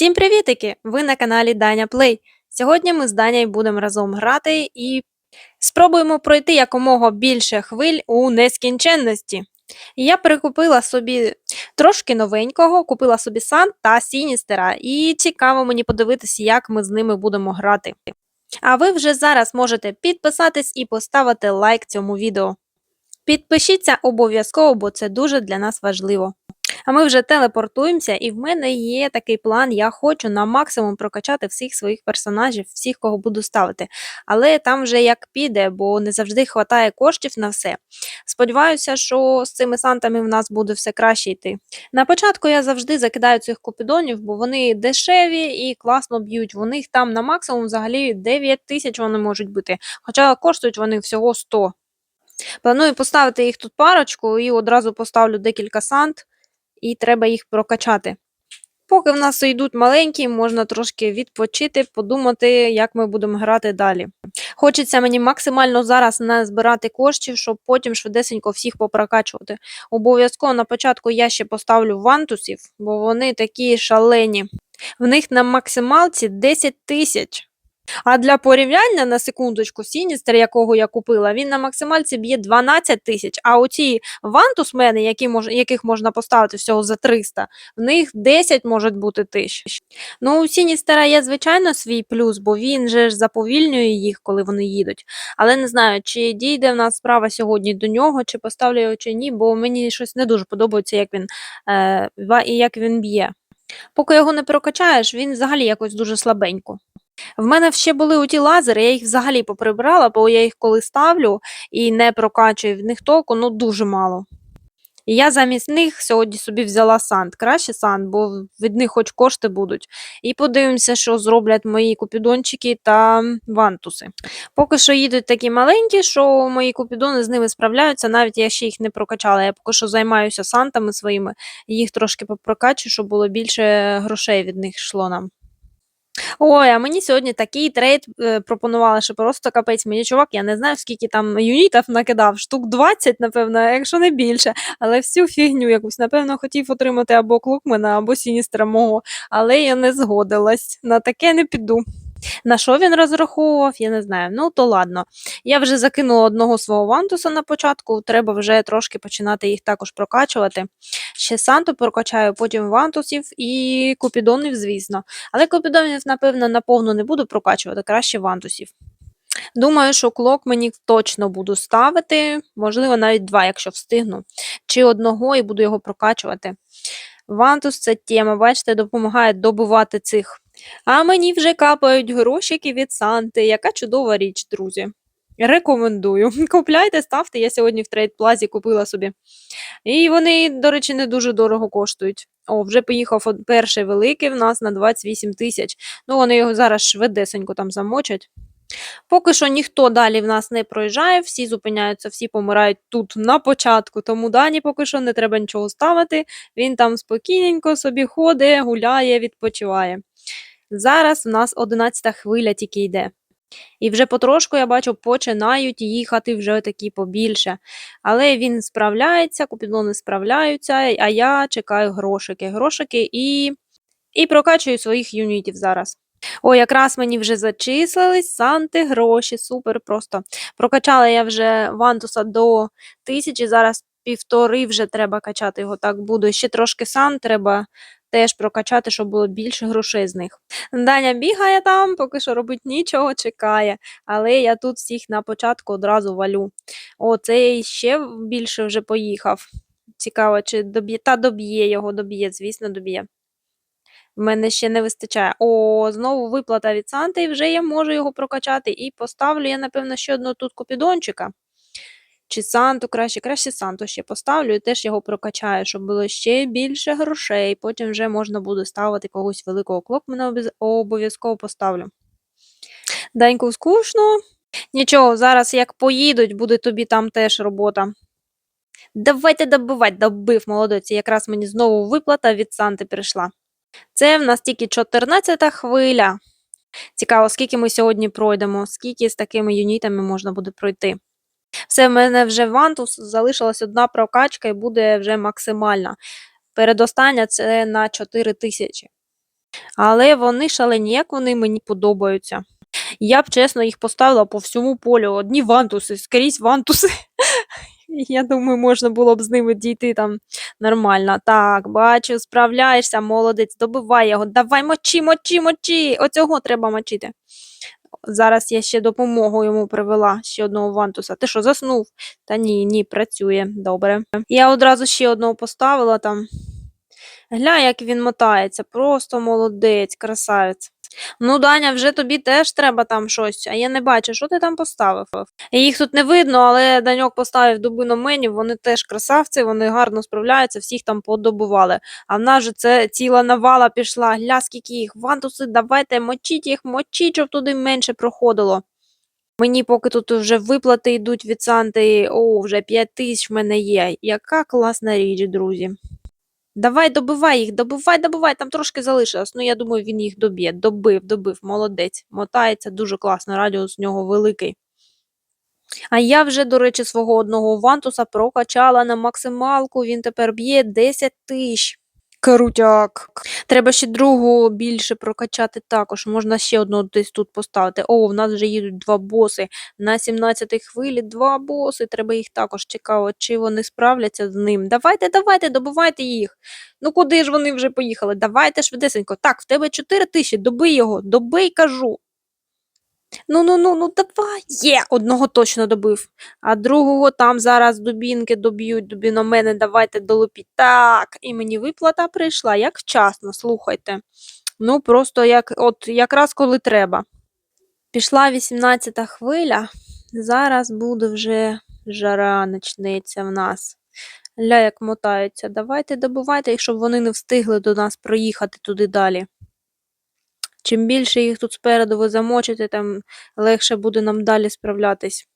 Всім привітики! Ви на каналі Даня Плей. Сьогодні ми з Даняю будемо разом грати і спробуємо пройти якомога більше хвиль у нескінченності. Я прикупила собі трошки новенького, купила собі сан та Сіністера, і цікаво мені подивитися, як ми з ними будемо грати. А ви вже зараз можете підписатись і поставити лайк цьому відео. Підпишіться обов'язково, бо це дуже для нас важливо. А ми вже телепортуємося, і в мене є такий план. Я хочу на максимум прокачати всіх своїх персонажів, всіх, кого буду ставити. Але там вже як піде, бо не завжди вистачає коштів на все. Сподіваюся, що з цими сантами в нас буде все краще йти. На початку я завжди закидаю цих купідонів, бо вони дешеві і класно б'ють. У них там на максимум взагалі 9 тисяч вони можуть бути, хоча коштують вони всього 100. Планую поставити їх тут парочку і одразу поставлю декілька сант і треба їх прокачати. Поки в нас йдуть маленькі, можна трошки відпочити, подумати, як ми будемо грати далі. Хочеться мені максимально зараз назбирати коштів, щоб потім швидесенько всіх попрокачувати. Обов'язково на початку я ще поставлю вантусів, бо вони такі шалені. В них на максималці 10 тисяч. А для порівняння на секундочку, Сіністер, якого я купила, він на максимальці б'є 12 тисяч, а оці вантусмени, які мож, яких можна поставити всього за 300, в них 10 можуть бути тисяч. Ну, у Сіністера є, звичайно, свій плюс, бо він же ж заповільнює їх, коли вони їдуть. Але не знаю, чи дійде в нас справа сьогодні до нього, чи поставлю його, чи ні, бо мені щось не дуже подобається, як він, е, і як він б'є. Поки його не прокачаєш, він взагалі якось дуже слабенько. В мене ще були оті лазери, я їх взагалі поприбирала, бо я їх коли ставлю і не прокачую в них толку, ну дуже мало. І я замість них сьогодні собі взяла санд. Краще санд, бо від них хоч кошти будуть. І подивимося, що зроблять мої купідончики та вантуси. Поки що їдуть такі маленькі, що мої купідони з ними справляються, навіть я ще їх не прокачала. Я поки що займаюся сантами своїми, їх трошки попрокачу, щоб було більше грошей від них йшло нам. Ой, а мені сьогодні такий трейд е, пропонували, що просто капець. Мені чувак, я не знаю, скільки там юнітів накидав, штук 20, напевно, якщо не більше. Але всю фігню якусь, напевно, хотів отримати або клукмена, або сіністра мого, але я не згодилась. На таке не піду. На що він розраховував, я не знаю. Ну, то ладно. Я вже закинула одного свого вантуса на початку, треба вже трошки починати їх також прокачувати. Ще Санту прокачаю, потім вантусів і купідонів, звісно. Але купідонів, напевно, наповну не буду прокачувати, краще вантусів. Думаю, що клок мені точно буду ставити, можливо, навіть два, якщо встигну. Чи одного і буду його прокачувати. Вантус це тема, бачите, допомагає добувати цих. А мені вже капають грошики від Санти. Яка чудова річ, друзі. Рекомендую. Купляйте, ставте. Я сьогодні в трейдплазі купила собі. І вони, до речі, не дуже дорого коштують. О, вже поїхав перший великий в нас на 28 тисяч. Ну, вони його зараз швидесенько там замочать. Поки що ніхто далі в нас не проїжджає, всі зупиняються, всі помирають тут на початку, тому Дані поки що не треба нічого ставити. Він там спокійненько собі ходить, гуляє, відпочиває. Зараз в нас 11 хвиля тільки йде. І вже потрошку, я бачу, починають їхати вже такі побільше. Але він справляється, купідони справляються, а я чекаю грошики. Грошики і, і прокачую своїх юнітів зараз. О, якраз мені вже зачислились санти гроші, супер просто. Прокачала я вже вантуса до тисячі, зараз півтори вже треба качати його. Так буду. Ще трошки сан треба теж прокачати, щоб було більше грошей з них. Даня бігає там, поки що робить нічого, чекає. Але я тут всіх на початку одразу валю. О, цей ще більше вже поїхав. Цікаво, чи доб'є. Та доб'є його, доб'є, звісно, доб'є. В мене ще не вистачає. О, знову виплата від Санти, і вже я можу його прокачати. І поставлю я, напевно, ще одну тут купідончика. Чи Санту краще, краще Санту ще поставлю і теж його прокачаю, щоб було ще більше грошей. Потім вже можна буде ставити когось великого клопмена, обов'язково поставлю. Даньку скучно. Нічого, зараз як поїдуть, буде тобі там теж робота. Давайте добивати, добив, молодець. Якраз мені знову виплата від Санти прийшла. Це в нас тільки 14 хвиля. Цікаво, скільки ми сьогодні пройдемо, скільки з такими юнітами можна буде пройти. Все, в мене вже вантус, залишилась одна прокачка і буде вже максимальна. Передостання це на 4 тисячі. Але вони шалені, як вони мені подобаються. Я б чесно їх поставила по всьому полю. Одні вантуси, скрізь вантуси. Я думаю, можна було б з ними дійти там нормально. Так, бачу, справляєшся, молодець, добивай його. Давай мочи, мочи, мочи. Оцього треба мочити. Зараз я ще допомогу йому привела, ще одного вантуса. Ти що, заснув? Та ні, ні, працює. Добре. Я одразу ще одного поставила там. Гля, як він мотається, просто молодець, красавець. Ну, Даня, вже тобі теж треба там щось, а я не бачу, що ти там поставив. Їх тут не видно, але Даньок поставив дубиноменів, вони теж красавці, вони гарно справляються, всіх там подобували. А в нас же це ціла навала пішла. Гля, скільки їх, вантуси, давайте мочіть їх, мочіть, щоб туди менше проходило. Мені поки тут вже виплати йдуть від Санти, о, вже 5 тисяч в мене є. Яка класна річ, друзі. Давай, добивай їх, добивай, добивай, там трошки залишилось. Ну, я думаю, він їх доб'є. Добив, добив, молодець. Мотається дуже класно, радіус у нього великий. А я вже, до речі, свого одного вантуса прокачала на максималку, він тепер б'є 10 тисяч. Крутяк. Треба ще другу більше прокачати також. Можна ще одну десь тут поставити. О, в нас вже їдуть два боси. На 17-й хвилі два боси. Треба їх також цікаво, чи вони справляться з ним. Давайте, давайте, добивайте їх. Ну куди ж вони вже поїхали? Давайте швидесенько. Так, в тебе 4 тисячі, добий його, добий, кажу. Ну, ну, ну, ну, давай. Є, одного точно добив. А другого там зараз дубінки доб'ють, дубіномени, давайте долупіть. Так, і мені виплата прийшла, як вчасно, слухайте. Ну, просто як, от якраз коли треба. Пішла 18-та хвиля, зараз буде вже жара почнеться в нас. Ля, як мотаються. Давайте добивайте їх, щоб вони не встигли до нас проїхати туди далі. Чим більше їх тут спереду ви замочите, тим легше буде нам далі справлятись.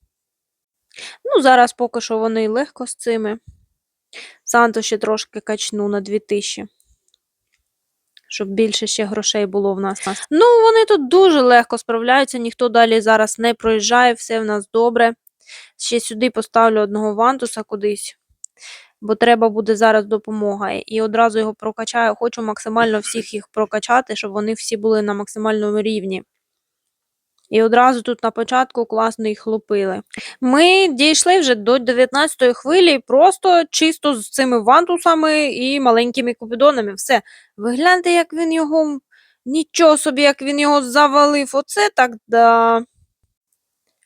Ну, зараз поки що вони легко з цими. Санто ще трошки качну на 2000. Щоб більше ще грошей було в нас. Ну, вони тут дуже легко справляються, ніхто далі зараз не проїжджає, все в нас добре. Ще сюди поставлю одного вантуса кудись, бо треба буде зараз допомога. І одразу його прокачаю. Хочу максимально всіх їх прокачати, щоб вони всі були на максимальному рівні. І одразу тут на початку класно їх лупили. Ми дійшли вже до 19-ї хвилі, просто чисто з цими вантусами і маленькими купідонами. Все. Ви гляньте, як він його. Нічого собі, як він його завалив. Оце так да.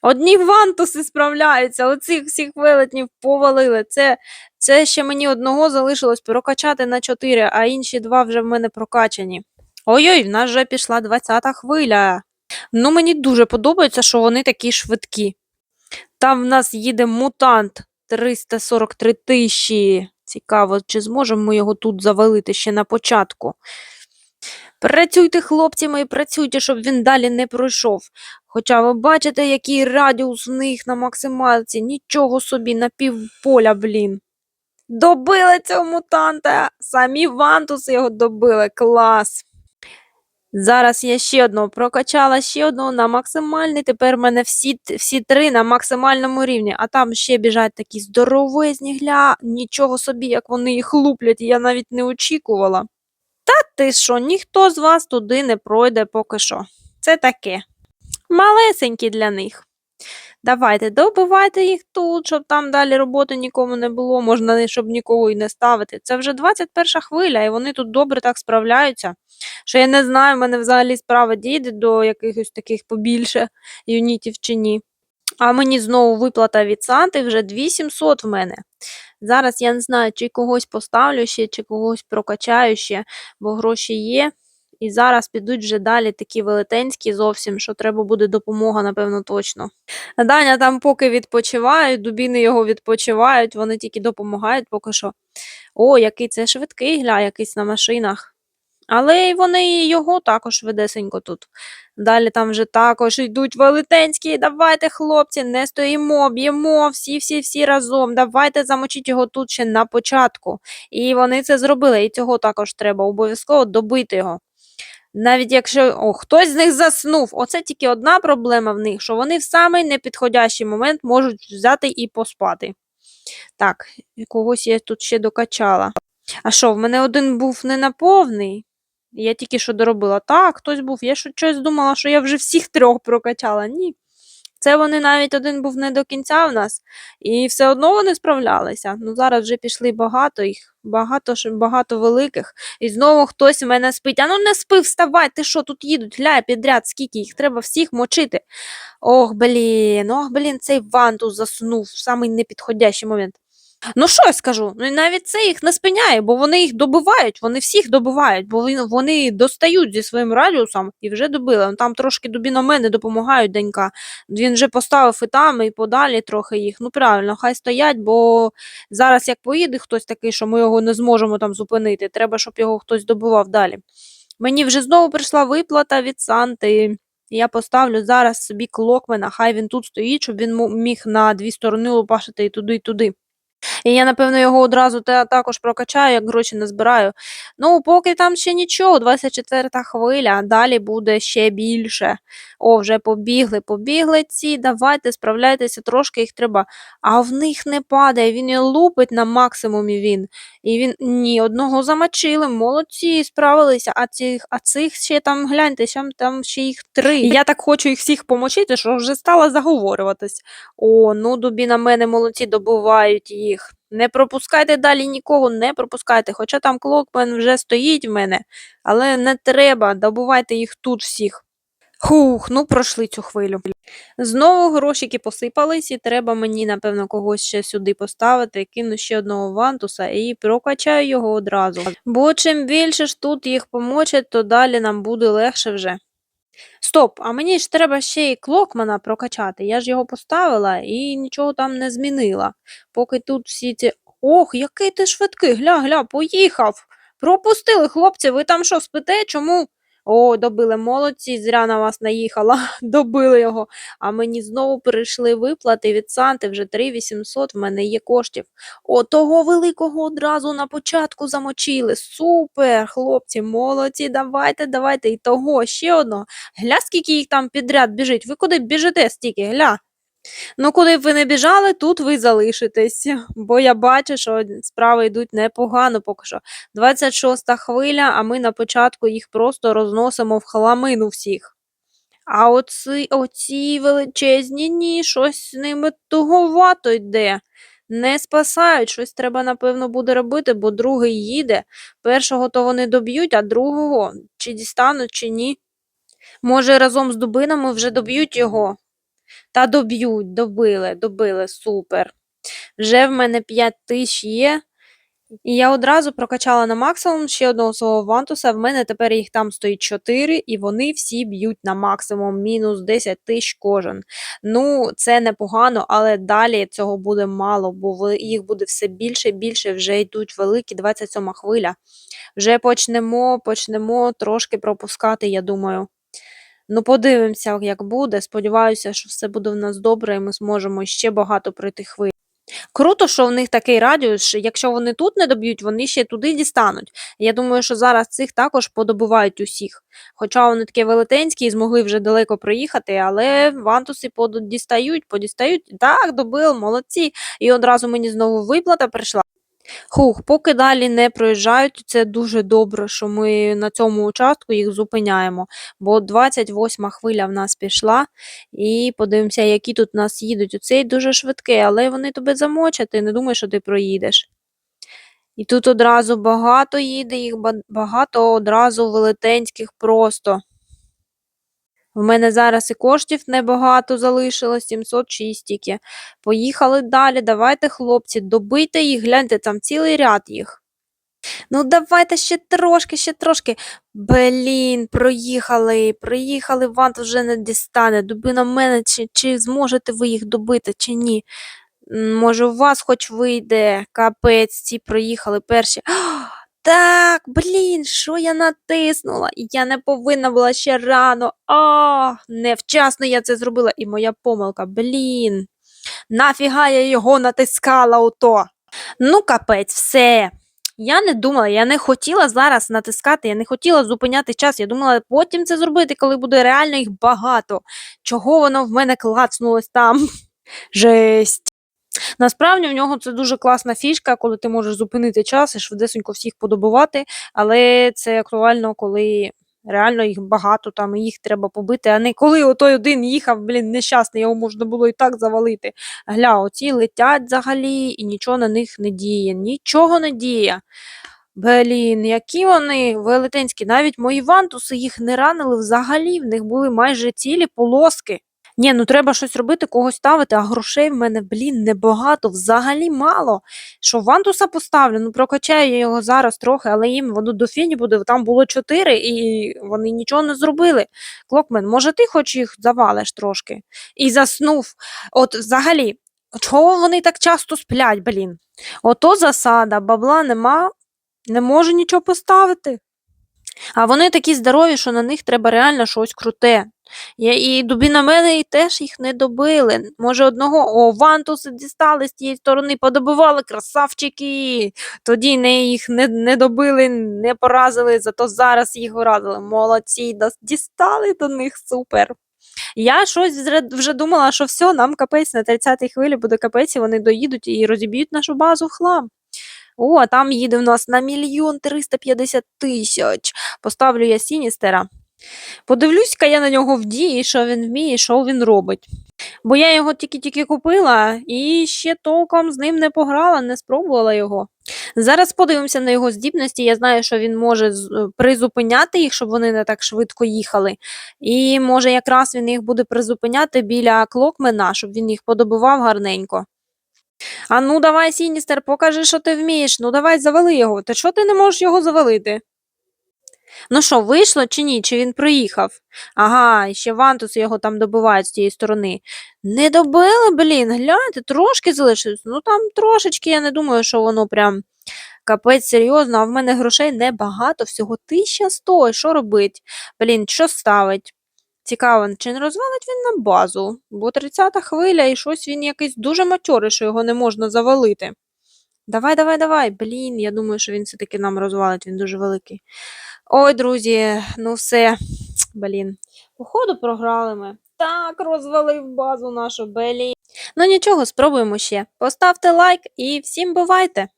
Одні вантуси справляються, оцих всіх велетнів повалили. Це, це ще мені одного залишилось прокачати на 4, а інші два вже в мене прокачані. Ой-ой, в нас вже пішла 20-та хвиля. Ну, мені дуже подобається, що вони такі швидкі. Там в нас їде мутант 343 тисячі. Цікаво, чи зможемо ми його тут завалити ще на початку. Працюйте, хлопці мої, працюйте, щоб він далі не пройшов. Хоча ви бачите, який радіус в них на максималці. Нічого собі, на півполя, блін. Добили цього мутанта. Самі вантуси його добили. Клас. Зараз я ще одного прокачала, ще одного на максимальний. Тепер в мене всі, всі три на максимальному рівні, а там ще біжать такі здоровезні гля, нічого собі, як вони їх луплять, я навіть не очікувала. Ти що, ніхто з вас туди не пройде поки що. Це таке. Малесенькі для них. Давайте, добивайте їх тут, щоб там далі роботи нікому не було, можна, щоб нікого і не ставити. Це вже 21 хвиля, і вони тут добре так справляються. Що я не знаю, в мене взагалі справа дійде до якихось таких побільше юнітів чи ні. А мені знову виплата від Санти вже 2700 в мене. Зараз я не знаю, чи когось поставлю ще, чи когось прокачаю ще, бо гроші є. І зараз підуть вже далі такі велетенські зовсім, що треба буде допомога, напевно, точно. Даня там поки відпочивають, дубіни його відпочивають, вони тільки допомагають поки що. О, який це швидкий гля, якийсь на машинах. Але вони його також швидесенько тут. Далі там вже також йдуть велетенські. Давайте, хлопці, не стоїмо, б'ємо всі-всі-всі разом. Давайте замочіть його тут ще на початку. І вони це зробили, і цього також треба обов'язково добити його. Навіть якщо о, хтось з них заснув, оце тільки одна проблема в них, що вони в самий непідходящий момент можуть взяти і поспати. Так, когось я тут ще докачала. А що, в мене один був не на повний? Я тільки що доробила. Так, хтось був. Я що щось думала, що я вже всіх трьох прокачала. Ні. Це вони навіть один був не до кінця в нас, і все одно вони справлялися. Ну зараз вже пішли багато їх, багато багато великих. І знову хтось у мене спить. А ну не спи, вставай, ти що тут їдуть? Гля підряд, скільки їх треба всіх мочити. Ох, блін, ох, блін, цей вантус заснув в самий непідходящий момент. Ну що я скажу? Ну і навіть це їх не спиняє, бо вони їх добивають, вони всіх добивають, бо вони достають зі своїм радіусом і вже добили. Ну, Там трошки дубіномени допомагають денька. Він вже поставив і там, і подалі трохи їх. Ну правильно, хай стоять, бо зараз як поїде хтось такий, що ми його не зможемо там зупинити. Треба, щоб його хтось добивав далі. Мені вже знову прийшла виплата від Санти. Я поставлю зараз собі клокмена, хай він тут стоїть, щоб він міг на дві сторони лупашити і туди, і туди. І я, напевно, його одразу та також прокачаю, як гроші назбираю. Ну, поки там ще нічого, 24 хвиля, далі буде ще більше. О, вже побігли, побігли ці, давайте, справляйтеся, трошки їх треба. А в них не падає, він і лупить на максимумі він. І він, ні, одного замочили, молодці, справилися, а цих, а цих ще там, гляньте, там ще їх три. І я так хочу їх всіх помочити, що вже стала заговорюватись. О, ну дубі на мене молодці добувають їх. Не пропускайте далі нікого, не пропускайте. Хоча там клокмен вже стоїть в мене, але не треба, добувайте їх тут всіх. Хух, ну пройшли цю хвилю. Знову грошики посипались, і треба мені, напевно, когось ще сюди поставити, кину ще одного вантуса і прокачаю його одразу. Бо чим більше ж тут їх помочать, то далі нам буде легше вже. Стоп, а мені ж треба ще й клокмана прокачати. Я ж його поставила і нічого там не змінила. Поки тут всі ці. Ох, який ти швидкий, гля, гля, поїхав. Пропустили, хлопці, ви там що, спите? Чому? О, добили молодці, зря на вас наїхала, добили його. А мені знову прийшли виплати від Санти, вже 3800 в мене є коштів. О, того великого одразу на початку замочили. Супер, хлопці, молодці, давайте, давайте. І того ще одного. Гля, скільки їх там підряд біжить. Ви куди біжите стільки? Гля. Ну, куди б ви не біжали, тут ви залишитесь, бо я бачу, що справи йдуть непогано поки що. 26-та хвиля, а ми на початку їх просто розносимо в хламину всіх. А оці, оці величезні ні, щось з ними туговато йде. Не спасають, щось треба, напевно, буде робити, бо другий їде. Першого то вони доб'ють, а другого чи дістануть, чи ні. Може, разом з дубинами вже доб'ють його? Та доб'ють, добили, добили, супер. Вже в мене 5 тисяч є. І я одразу прокачала на максимум ще одного свого вантуса. В мене тепер їх там стоїть 4, і вони всі б'ють на максимум мінус 10 тисяч кожен. Ну, це непогано, але далі цього буде мало, бо їх буде все більше і більше, вже йдуть великі 27 хвиля. Вже почнемо, почнемо трошки пропускати, я думаю. Ну, подивимося, як буде. Сподіваюся, що все буде в нас добре, і ми зможемо ще багато пройти хвиль. Круто, що в них такий радіус, що якщо вони тут не доб'ють, вони ще туди дістануть. Я думаю, що зараз цих також подобувають усіх. Хоча вони такі велетенські і змогли вже далеко проїхати, але вантуси подістають, подістають. Так, добили, молодці. І одразу мені знову виплата прийшла. Хух, поки далі не проїжджають, це дуже добре, що ми на цьому участку їх зупиняємо. Бо 28 хвиля в нас пішла, і подивимося, які тут в нас їдуть. Оцей дуже швидкий, але вони тебе замочать, ти не думай, що ти проїдеш. І тут одразу багато їде, їх багато одразу велетенських просто. В мене зараз і коштів небагато залишилось, 706 тільки. Поїхали далі. Давайте, хлопці, добийте їх, гляньте, там цілий ряд їх. Ну, давайте ще трошки, ще трошки. Блін, проїхали, проїхали, вант вже не дістане. Дуби на мене, чи, чи зможете ви їх добити, чи ні? Може, у вас хоч вийде. Капець, ці проїхали перші. Так, блін, що я натиснула? Я не повинна була ще рано. А, невчасно я це зробила. І моя помилка. Блін. Нафіга я його натискала ото. Ну, капець, все. Я не думала, я не хотіла зараз натискати, я не хотіла зупиняти час. Я думала потім це зробити, коли буде реально їх багато. Чого воно в мене клацнулось там? Жесть. Насправді в нього це дуже класна фішка, коли ти можеш зупинити час і швидесенько всіх подобувати, але це актуально, коли реально їх багато там, їх треба побити, а не коли отой один їхав, блін, нещасний, його можна було і так завалити. Гля, оці летять взагалі і нічого на них не діє, нічого не діє. Блін, які вони велетенські. Навіть мої вантуси їх не ранили взагалі, в них були майже цілі полоски. Ні, ну треба щось робити, когось ставити, а грошей в мене, блін, небагато, взагалі мало. Що вантуса поставлю, ну прокачаю я його зараз трохи, але їм воно до фіні буде, там було чотири, і вони нічого не зробили. Клокмен, може ти хоч їх завалиш трошки? І заснув. От взагалі, чого вони так часто сплять, блін? Ото засада, бабла нема, не можу нічого поставити. А вони такі здорові, що на них треба реально щось круте. Я, і дубі мене теж їх не добили. Може, одного о, вантуси дістали з тієї сторони, подобивали красавчики. Тоді не їх не, не добили, не поразили, зато зараз їх уразили. Молодці, дістали до них супер. Я щось вже думала, що все, нам капець на 30-й хвилі буде капець, і вони доїдуть і розіб'ють нашу базу в хлам. О, там їде в нас на мільйон 350 тисяч. Поставлю я Сіністера. Подивлюсь-ка я на нього в дії, що він вміє, що він робить. Бо я його тільки-тільки купила і ще толком з ним не пограла, не спробувала його. Зараз подивимося на його здібності. Я знаю, що він може е, призупиняти їх, щоб вони не так швидко їхали. І може якраз він їх буде призупиняти біля клокмена, щоб він їх подобував гарненько. А ну давай, Сіністер, покажи, що ти вмієш. Ну давай завали його. Та що ти не можеш його завалити? Ну що, вийшло чи ні? Чи він проїхав? Ага, ще Вантус його там добивають з тієї сторони. Не добили, блін, гляньте, трошки залишилось. Ну там трошечки, я не думаю, що воно прям капець серйозно, а в мене грошей небагато, всього 1100. Що робить? Блін, що ставить? Цікаво, чи не розвалить він на базу? Бо 30-та хвиля і щось він якийсь дуже матьорий, що його не можна завалити. Давай, давай, давай. Блін, я думаю, що він все-таки нам розвалить, він дуже великий. Ой, друзі, ну все, блін. Походу програли ми. Так, розвалив базу нашу, блін. Ну нічого, спробуємо ще. Поставте лайк і всім бувайте!